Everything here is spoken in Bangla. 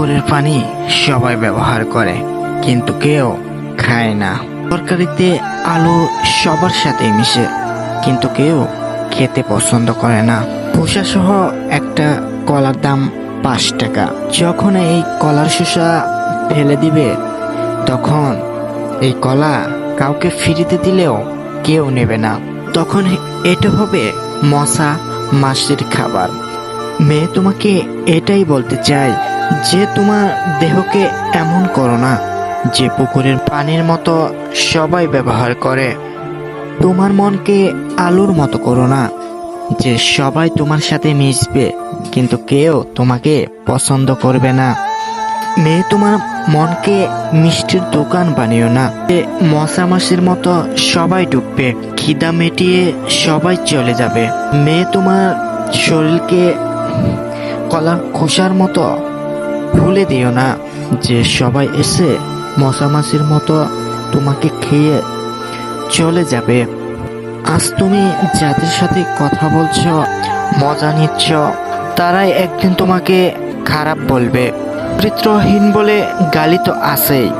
পুকুরের পানি সবাই ব্যবহার করে, কিন্তু কেউ খায় না। তরকারিতে আলু সবার সাথে মিশে, কিন্তু কেউ খেতে পছন্দ করে না। সহ একটা কলার দাম পাঁচ টাকা। যখন এই কলার শসা ফেলে দিবে, তখন এই কলা কাউকে ফিরিতে দিলেও কেউ নেবে না। তখন এটা হবে মশা মাসির খাবার। মেয়ে তোমাকে এটাই বলতে চাই যে তোমার দেহকে এমন করো না, যে পুকুরের পানির মতো সবাই ব্যবহার করে। তোমার মনকে আলুর মতো করো না, যে সবাই তোমার সাথে মিশবে, কিন্তু কেউ তোমাকে পছন্দ করবে না। মেয়ে, তোমার মনকে মিষ্টির দোকান বানিও না, যে মশা মাসির মতো সবাই ডুববে, খিদা মেটিয়ে সবাই চলে যাবে। মেয়ে, তোমার শরীরকে কলার খোসার মতো ভুলে দিও না যে সবাই এসে মশা মাসির মতো তোমাকে খেয়ে চলে যাবে। আজ তুমি যাদের সাথে কথা বলছ, মজা নিচ্ছ, তারাই একদিন তোমাকে খারাপ বলবে। চরিত্রহীন বলে গালি তো আছেই।